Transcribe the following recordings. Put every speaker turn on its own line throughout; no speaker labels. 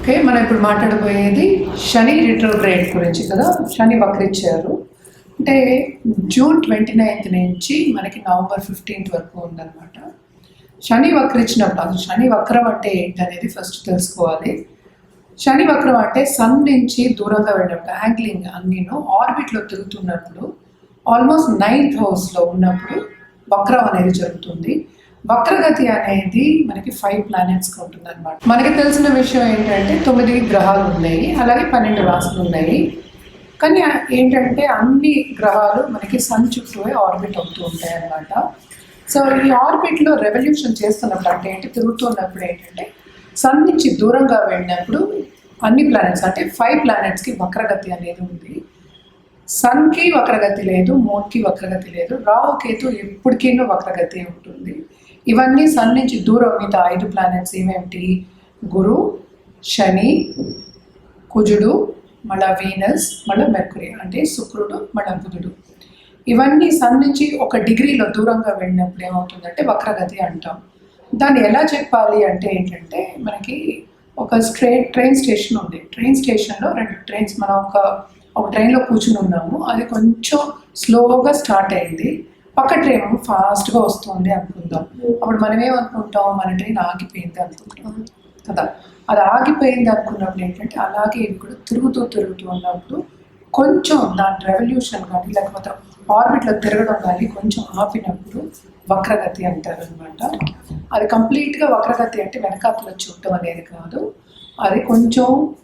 okay మనం ఇప్పుడు మాట్లాడబోయేది శని retrograde గురించి కదా. శని వక్రించారు అంటే జూన్ ట్వంటీ నైన్త్ నుంచి మనకి నవంబర్ ఫిఫ్టీన్త్ వరకు ఉందన్నమాట. శని వక్రించినప్పుడు అసలు శని వక్రం అంటే ఏంటి అనేది ఫస్ట్ తెలుసుకోవాలి. శని వక్రం అంటే సన్ నుంచి దూరంగా వెళ్ళినప్పుడు యాంగ్లింగ్ అన్నీను ఆర్బిట్లో తిరుగుతున్నప్పుడు ఆల్మోస్ట్ నైన్త్ హౌస్లో ఉన్నప్పుడు వక్రం అనేది జరుగుతుంది. వక్రగతి అనేది మనకి ఫైవ్ ప్లానెట్స్ ఉంటుంది అనమాట మనకి తెలిసిన విషయం ఏంటంటే తొమ్మిది గ్రహాలు ఉన్నాయి అలాగే పన్నెండు రాసులు ఉన్నాయి. కానీ ఏంటంటే అన్ని గ్రహాలు మనకి సన్ చుట్టూ ఆర్బిట్ అవుతూ ఉంటాయి అన్నమాట సో ఈ ఆర్బిట్లో రెవల్యూషన్ చేస్తున్నప్పుడు అంటే ఏంటి? తిరుగుతున్నప్పుడు ఏంటంటే సన్ నుంచి దూరంగా వెళ్ళినప్పుడు అన్ని ప్లానెట్స్ అంటే ఫైవ్ ప్లానెట్స్కి వక్రగతి అనేది ఉంది. సన్కి వక్రగతి లేదు మూన్కి వక్రగతి లేదు రాహు కేతు ఎప్పటికీ వక్రగతి ఉంటుంది. ఇవన్నీ సన్ నుంచి దూరం. మిగతా ఐదు ప్లానెట్స్ ఏమేమిటి? గురు శని కుజుడు మళ్ళా వీనస్ మళ్ళా మెర్కురీ అంటే శుక్రుడు మళ్ళా బుధుడు. ఇవన్నీ సన్ నుంచి ఒక డిగ్రీలో దూరంగా వెళ్ళినప్పుడు ఏమవుతుందంటే వక్రగతి అంటాం. దాన్ని ఎలా చెప్పాలి అంటే ఏంటంటే మనకి ఒక ట్రైన్ ట్రైన్ స్టేషన్ ఉంది. ట్రైన్ స్టేషన్లో రెండు ట్రైన్స్ మనం ఒక ఒక ట్రైన్లో కూర్చుని ఉన్నాము. అది కొంచెం స్లోగా స్టార్ట్ అయింది. పక్క ట్రైన్ ఫాస్ట్గా వస్తుంది అనుకుందాం. అప్పుడు మనం ఏమనుకుంటాం? మన ట్రైన్ ఆగిపోయింది అనుకుంటాం. కదా? అది ఆగిపోయింది అనుకున్నప్పుడు ఏంటంటే అలాగే ఇవి కూడా తిరుగుతూ తిరుగుతూ ఉన్నప్పుడు కొంచెం దాని రెవల్యూషన్ కానీ లేకపోతే ఆర్బిట్లో తిరగడం కానీ కొంచెం ఆపినప్పుడు వక్రగతి అంటారు అనమాట అది కంప్లీట్గా వక్రగతి అంటే వెనకాతల చూడటం అనేది కాదు. అది కొంచెం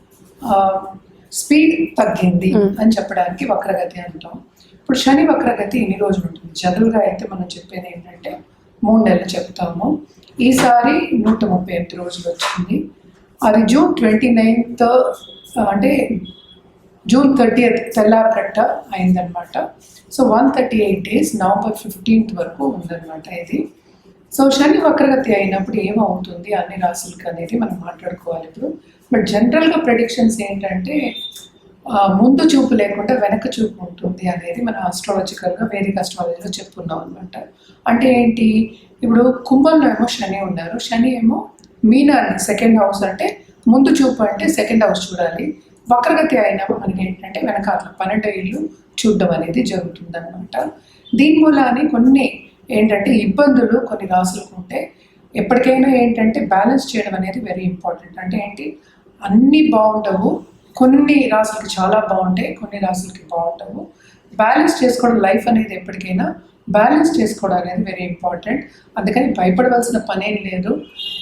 స్పీడ్ తగ్గింది అని చెప్పడానికి వక్రగతి అంటాం. ఇప్పుడు శని వక్రగతి ఎన్ని రోజులు ఉంటుంది? జనరల్గా అయితే మనం చెప్పేది ఏంటంటే మూడు నెలలు చెప్తాము. ఈసారి నూట ముప్పై ఎనిమిది రోజులు వచ్చింది. అది జూన్ ట్వంటీ నైన్త్ అంటే జూన్ థర్టీ తెల్లారకట్ట అయిందనమాట so one thirty eight days November fifteenth వరకు ఉందన్నమాట ఇది. సో శని వక్రగతి అయినప్పుడు ఏమవుతుంది అన్ని రాసులకి అనేది మనం మాట్లాడుకోవాలి ఇప్పుడు. బట్ జనరల్గా ప్రెడిక్షన్స్ ఏంటంటే ముందు చూపు లేకుండా వెనక చూపు ఉంటుంది అనేది మనం ఆస్ట్రాలజికల్గా వేదిక అస్ట్రాలజీలో చెప్పుకున్నాం అనమాట అంటే ఏంటి? ఇప్పుడు కుంభంలో ఏమో శని ఉన్నారు. శని ఏమో మీనాన్ని సెకండ్ హౌస్ అంటే ముందు చూపు అంటే సెకండ్ హౌస్ చూడాలి. వక్రగతి అయినప్పుడు మనకి ఏంటంటే వెనకాల పన్నెండు ఇల్లు చూడడం అనేది జరుగుతుంది అనమాట దీని మూలాన్ని కొన్ని ఏంటంటే ఇబ్బందులు కొన్ని రాసులకు ఉంటే ఎప్పటికైనా ఏంటంటే బ్యాలెన్స్ చేయడం అనేది వెరీ ఇంపార్టెంట్ అంటే ఏంటి? అన్నీ బాగుండవు. కొన్ని రాసులకి చాలా బాగుంటాయి కొన్ని రాసులకి బాగుంటాము బ్యాలెన్స్ చేసుకోవడం లైఫ్ అనేది ఎప్పటికైనా బ్యాలెన్స్ చేసుకోవడం అనేది వెరీ ఇంపార్టెంట్ అందుకని భయపడవలసిన పనేం లేదు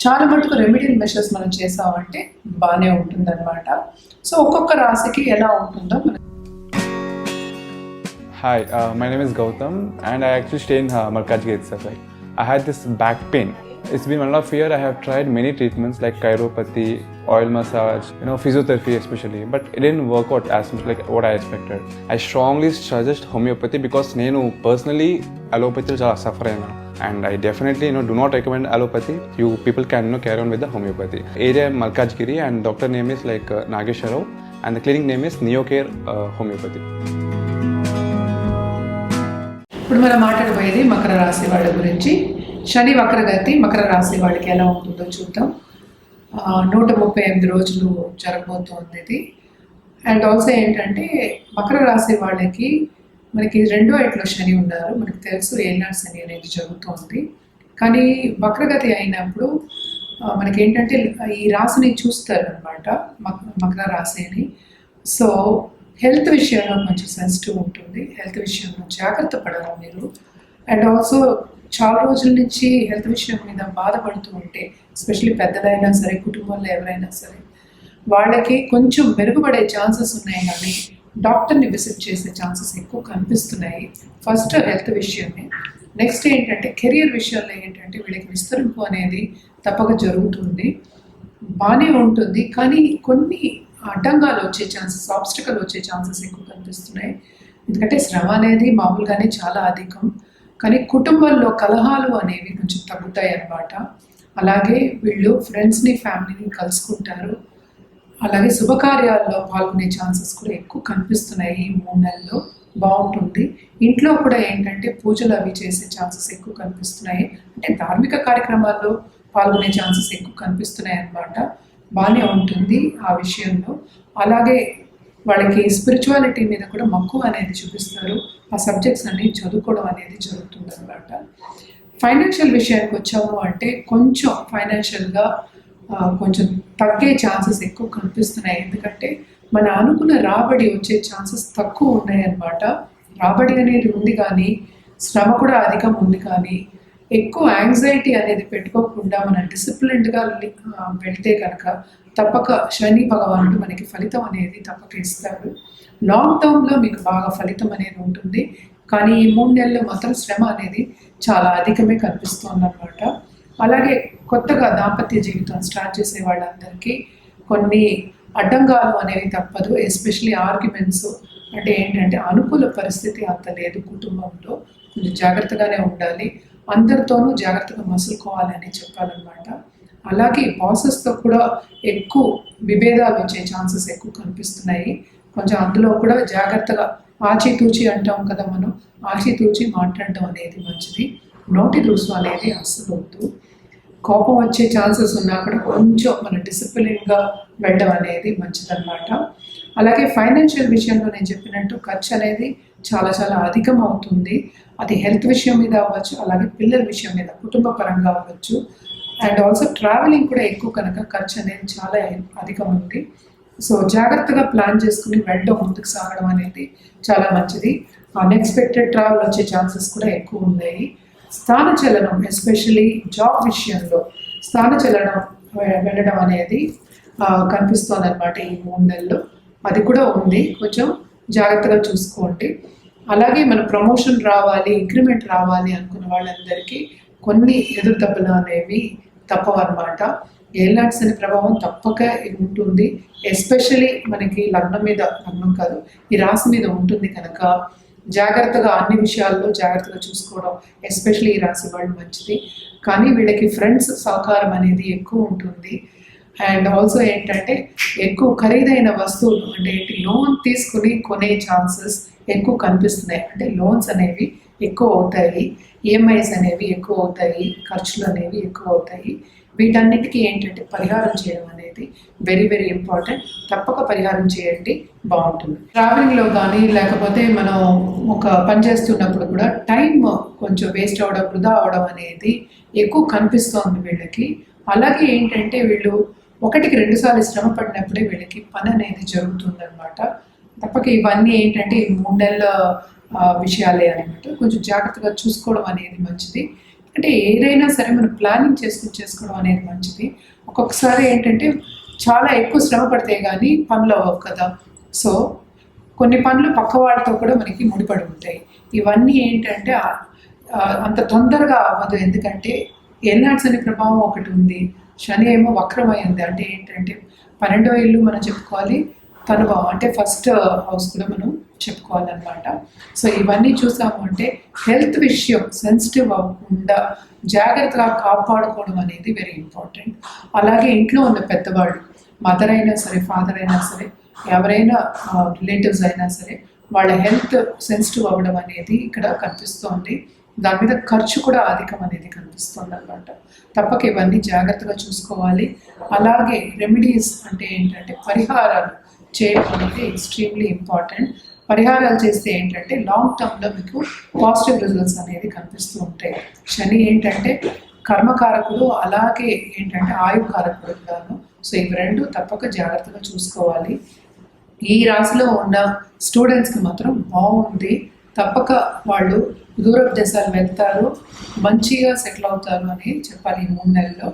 చాలా మటుకు రెమెడియల్ మెషర్స్ మనం చేసామంటే బాగానే ఉంటుందన్నమాట సో ఒక్కొక్క రాశికి ఎలా ఉంటుందో మనం
hi my name is Gautam and I actually stay in Markaz gate sir itself. Like, I had this. It's been one and a half year. I have tried many treatments like chiropathy, oil massage, you know, physiotherapy especially, but it didn't work out as much like what I expected. I strongly suggest homeopathy because నేను personally allopathy చాలా suffer అయినా and I definitely you know do not recommend allopathy. You people can you know carry on with the homeopathy. Area Malkajgiri and doctor name is like uh, Nagesh Rao and the clinic name is Neocare uh,
ఇప్పుడు మనం మాట్లాడబోయేది మకర రాశి వాళ్ళ గురించి శని వక్రగతి మకర రాశి వాళ్ళకి ఎలా ఉంటుందో చూద్దాం. నూట ముప్పై ఎనిమిది రోజులు జరగబోతోంది ఇది. అండ్ ఆల్సో ఏంటంటే మకర రాశి వాళ్ళకి మనకి రెండో ఇంట్లో శని ఉన్నారు. మనకు తెలుసు ఏనాడు శని అనేది జరుగుతోంది. కానీ వక్రగతి అయినప్పుడు మనకి ఏంటంటే ఈ రాశిని చూస్తారు అనమాట మకర రాశిని సో హెల్త్ విషయంలో కొంచెం సెన్సిటివ్ ఉంటుంది. హెల్త్ విషయంలో జాగ్రత్త పడాలి మీరు. అండ్ ఆల్సో చాలా రోజుల నుంచి హెల్త్ విషయం మీద బాధపడుతూ ఉంటే ఎస్పెషలీ పెద్దలైనా సరే కుటుంబంలో ఎవరైనా సరే వాళ్ళకి కొంచెం మెరుగుపడే ఛాన్సెస్ ఉన్నాయి కానీ డాక్టర్ని విజిట్ చేసే ఛాన్సెస్ ఎక్కువ కనిపిస్తున్నాయి ఫస్ట్ హెల్త్ విషయమే. నెక్స్ట్ ఏంటంటే కెరియర్ విషయంలో ఏంటంటే వీళ్ళకి విస్తరింపు అనేది తప్పక జరుగుతుంది. బాగానే ఉంటుంది కానీ కొన్ని అడ్డంగాలు వచ్చే ఛాన్సెస్ ఆబ్స్టికల్ వచ్చే ఛాన్సెస్ ఎక్కువ కనిపిస్తున్నాయి. ఎందుకంటే శ్రమ అనేది మామూలుగానే చాలా అధికం. కానీ కుటుంబంలో కలహాలు అనేవి కొంచెం తగ్గుతాయి అన్నమాట అలాగే వీళ్ళు ఫ్రెండ్స్ని ఫ్యామిలీని కలుసుకుంటారు. అలాగే శుభకార్యాల్లో పాల్గొనే ఛాన్సెస్ కూడా ఎక్కువ కనిపిస్తున్నాయి ఈ మూడు నెలల్లో. బాగుంటుంది. ఇంట్లో కూడా ఏంటంటే పూజలు అవి చేసే ఛాన్సెస్ ఎక్కువ కనిపిస్తున్నాయి. అంటే ధార్మిక కార్యక్రమాల్లో పాల్గొనే ఛాన్సెస్ ఎక్కువ కనిపిస్తున్నాయి అన్నమాట బాగానే ఉంటుంది ఆ విషయంలో. అలాగే వాళ్ళకి స్పిరిచువాలిటీ మీద కూడా మక్కువ అనేది చూపిస్తారు. ఆ సబ్జెక్ట్స్ అన్ని చదువుకోవడం అనేది జరుగుతుంది అనమాట ఫైనాన్షియల్ విషయానికి వచ్చాము అంటే కొంచెం ఫైనాన్షియల్గా కొంచెం తగ్గే ఛాన్సెస్ ఎక్కువ కనిపిస్తున్నాయి. ఎందుకంటే మన అనుకున్న రాబడి వచ్చే ఛాన్సెస్ తక్కువ ఉన్నాయన్నమాట. రాబడి అనేది ఉంది కానీ శ్రమ కూడా అధికం ఉంది కానీ ఎక్కువ యాంగ్జైటీ అనేది పెట్టుకోకుండా మనం డిసిప్లిన్డ్గా వెళ్తే కనుక తప్పక శని భగవానుడు మనకి ఫలితం అనేది తప్పక ఇస్తాడు. లాంగ్ టర్మ్లో మీకు బాగా ఫలితం అనేది ఉంటుంది. కానీ ఈ మూడు నెలలు మాత్రం శ్రమ అనేది చాలా అధికమే కనిపిస్తుందన్నమాట. అలాగే కొత్తగా దాంపత్య జీవితం స్టార్ట్ చేసే వాళ్ళందరికీ కొన్ని అడ్డంకాలు అనేవి తప్పదు. ఎస్పెషలీ ఆర్గ్యుమెంట్స్ అంటే ఏంటంటే అనుకూల పరిస్థితి అంత లేదు కుటుంబంలో. కొంచెం జాగ్రత్తగానే ఉండాలి. అందరితోనూ జాగ్రత్తగా మసులుకోవాలని చెప్పాలన్నమాట. అలాగే బాసెస్తో కూడా ఎక్కువ విభేదాలు వచ్చే ఛాన్సెస్ ఎక్కువ కనిపిస్తున్నాయి. కొంచెం అందులో కూడా జాగ్రత్తగా ఆచితూచి అంటాం కదా మనం. ఆచితూచి మాట్లాడడం అనేది మంచిది. నోటి దూసు అనేది అస్సలు వద్దు. కోపం వచ్చే ఛాన్సెస్ ఉన్నా కూడా కొంచెం మన డిసిప్లిన్గా వెళ్ళడం అనేది మంచిదన్నమాట. అలాగే ఫైనాన్షియల్ విషయంలో నేను చెప్పినట్టు ఖర్చు అనేది చాలా చాలా అధికం అవుతుంది. అది హెల్త్ విషయం మీద అవ్వచ్చు అలాగే పిల్లల విషయం మీద కుటుంబ పరంగా అవ్వచ్చు. అండ్ ఆల్సో ట్రావెలింగ్ కూడా ఎక్కువ కనుక ఖర్చు అనేది చాలా అధికం ఉంది. సో జాగ్రత్తగా ప్లాన్ చేసుకుని వెళ్ళడం ముందుకు సాగడం అనేది చాలా మంచిది. అన్ఎక్స్పెక్టెడ్ ట్రావెల్ వచ్చే ఛాన్సెస్ కూడా ఎక్కువ ఉన్నాయి. స్థానచలనం ఎస్పెషలీ జాబ్ విషయంలో స్థానచలనం వె- వెళ్ళడం అనేది కనిపిస్తుంది అనమాట ఈ మూడు నెలల్లో అది కూడా ఉంది. కొంచెం జాగ్రత్తగా చూసుకోండి. అలాగే మన ప్రమోషన్ రావాలి ఇంక్రిమెంట్ రావాలి అనుకున్న వాళ్ళందరికీ కొన్ని ఎదురు దెబ్బలు అనేవి తప్పవన్నమాట ఏలాట్స్ అనే ప్రభావం తప్పక ఉంటుంది. ఎస్పెషలీ మనకి లగ్నం మీద లగ్నం కాదు ఈ రాశి మీద ఉంటుంది కనుక జాగ్రత్తగా అన్ని విషయాల్లో జాగ్రత్తగా చూసుకోవడం ఎస్పెషలీ ఈ రాశి వాళ్ళు మంచిది. కానీ వీళ్ళకి ఫ్రెండ్స్ సహకారం అనేది ఎక్కువ ఉంటుంది. అండ్ ఆల్సో ఏంటంటే ఎక్కువ ఖరీదైన వస్తువులు అంటే ఏంటి లోన్ తీసుకుని కొనే ఛాన్సెస్ ఎక్కువ కనిపిస్తున్నాయి. అంటే లోన్స్ అనేవి ఎక్కువ అవుతాయి ఈఎంఐస్ అనేవి ఎక్కువ అవుతాయి ఖర్చులు అనేవి ఎక్కువ అవుతాయి. వీటన్నిటికీ ఏంటంటే పరిహారం చేయడం అనేది వెరీ వెరీ ఇంపార్టెంట్ తప్పక పరిహారం చేయండి బాగుంటుంది. ట్రావెలింగ్లో కానీ లేకపోతే మనం ఒక పని చేస్తున్నప్పుడు కూడా టైం కొంచెం వేస్ట్ అవ్వడం వృధా అవడం అనేది ఎక్కువ కనిపిస్తోంది వీళ్ళకి. అలాగే ఏంటంటే వీళ్ళు ఒకటికి రెండు సార్లు శ్రమ పడినప్పుడే వీళ్ళకి పని అనేది జరుగుతుందనమాట తప్పక ఇవన్నీ ఏంటంటే ఈ మూడు నెలల విషయాలే అనమాట కొంచెం జాగ్రత్తగా చూసుకోవడం అనేది మంచిది. అంటే ఏదైనా సరే మనం ప్లానింగ్ చేసుకుని చేసుకోవడం అనేది మంచిది. ఒక్కొక్కసారి ఏంటంటే చాలా ఎక్కువ శ్రమ పడితే కానీ పనులు అవ్వవు కదా. సో కొన్ని పనులు పక్క వాళ్ళతో కూడా మనకి ముడిపడి ఉంటాయి. ఇవన్నీ ఏంటంటే అంత తొందరగా అవ్వదు. ఎందుకంటే ఎల్నాడ్స్ అనే ప్రభావం ఒకటి ఉంది. శని ఏమో వక్రమైంది అంటే ఏంటంటే పన్నెండో ఇల్లు మనం చెప్పుకోవాలి తను అంటే ఫస్ట్ హౌస్ కూడా మనం చెప్పుకోవాలన్నమాట. సో ఇవన్నీ చూసాము అంటే హెల్త్ విషయం సెన్సిటివ్ అవ్వకుండా జాగ్రత్తగా కాపాడుకోవడం అనేది వెరీ ఇంపార్టెంట్. అలాగే ఇంట్లో ఉన్న పెద్దవాళ్ళు మదర్ అయినా సరే ఫాదర్ అయినా సరే ఎవరైనా రిలేటివ్స్ అయినా సరే వాళ్ళ హెల్త్ సెన్సిటివ్ అవ్వడం అనేది ఇక్కడ కనిపిస్తోంది. దాని మీద ఖర్చు కూడా అధికం అనేది కనిపిస్తుంది అనమాట తప్పక ఇవన్నీ జాగ్రత్తగా చూసుకోవాలి. అలాగే రెమెడీస్ అంటే ఏంటంటే పరిహారాలు చేయడం అనేది ఎక్స్ట్రీమ్లీ ఇంపార్టెంట్ పరిహారాలు చేస్తే ఏంటంటే లాంగ్ టర్మ్లో మీకు పాజిటివ్ రిజల్ట్స్ అనేది కనిపిస్తూ ఉంటాయి. శని ఏంటంటే కర్మకారకుడు అలాగే ఏంటంటే ఆయుకారకుడు కూడాను. సో ఇవి రెండు తప్పక జాగ్రత్తగా చూసుకోవాలి. ఈ రాశిలో ఉన్న స్టూడెంట్స్కి మాత్రం బాగుంది. తప్పక వాళ్ళు దూరపు దేశాలు వెళ్తారు మంచిగా సెటిల్ అవుతారు అని చెప్పాలి ఈ మూడు నెలల్లో.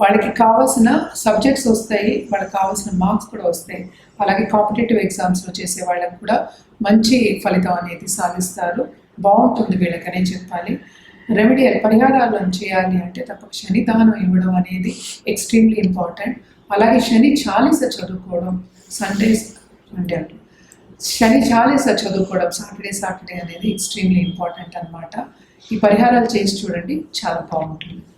వాళ్ళకి కావాల్సిన సబ్జెక్ట్స్ వస్తాయి వాళ్ళకి కావాల్సిన మార్క్స్ కూడా వస్తాయి. అలాగే కాంపిటేటివ్ ఎగ్జామ్స్లో చేసే వాళ్ళకి కూడా మంచి ఫలితం అనేది సాధిస్తారు. బాగుంటుంది వీళ్ళకనే చెప్పాలి. రెమెడియల్ పరిహారాలు చేయాలి అంటే తప్పక శని దానం ఇవ్వడం అనేది ఎక్స్ట్రీమ్లీ ఇంపార్టెంట్ అలాగే శని చాలీస చదువుకోవడం సండేస్ అంటే శని చాలేసారి సార్ చదువుకోవడం సాటర్డే సాటర్డే అనేది ఎక్స్ట్రీమ్లీ ఇంపార్టెంట్ అన్నమాట. ఈ పరిహారాలు చేసి చూడండి చాలా బాగుంటుంది.